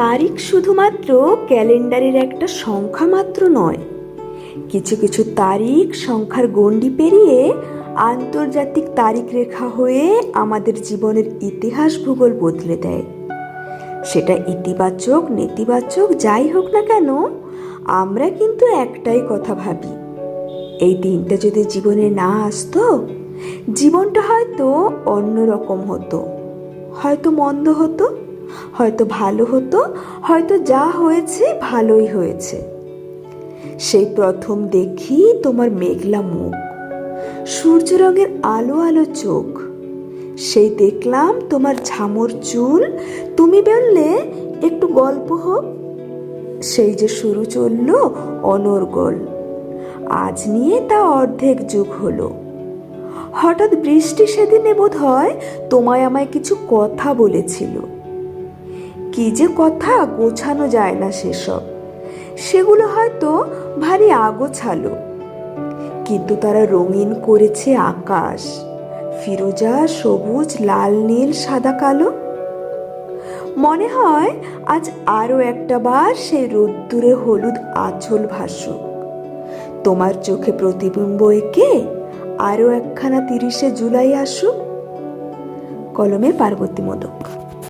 তারিখ শুধুমাত্র ক্যালেন্ডারের একটা সংখ্যা মাত্র নয়। কিছু কিছু তারিখ সংখ্যার গণ্ডি পেরিয়ে আন্তর্জাতিক তারিখ রেখা হয়ে আমাদের জীবনের ইতিহাস ভূগোল বদলে দেয়। সেটা ইতিবাচক, নেতিবাচক, যাই হোক না কেন, আমরা কিন্তু একটাই কথা ভাবি। এই দিনটা যদি জীবনে না আসতো, জীবনটা হয়তো অন্যরকম হতো, হয়তো মন্দ হতো। হয়তো ভালো হতো, হয়তো যা হয়েছে ভালোই হয়েছে। সেই প্রথম দেখি তোমার মেঘলা মুখ, সূর্য রঙের আলো আলো চোখ। সেই দেখলাম তোমার ঝামর চুল, তুমি বললে, একটু গল্প হোক। সেই যে শুরু চলল অনর্গল আজ নিয়ে তা অর্ধেক যুগ হলো। হঠাৎ বৃষ্টি সেদিনে বোধ হয় তোমায় আমায় কিছু কথা বলেছিল। কি যে কথা গোছানো যায় না সেসব। সেগুলো হয়তো ভারী আগোছালো। কিন্তু তারা রঙিন করেছে আকাশ। ফিরোজা সবুজ, লাল, নীল, সাদা, কালো। মনে হয় আজ আরও একটা বার সেই রোদ্দুরে হলুদ আঁচল ভাসুক। তোমার চোখে প্রতিবিম্ব এঁকে আরও একখানা তিরিশে জুলাই আসুক। কলমে পার্বতী মোদক।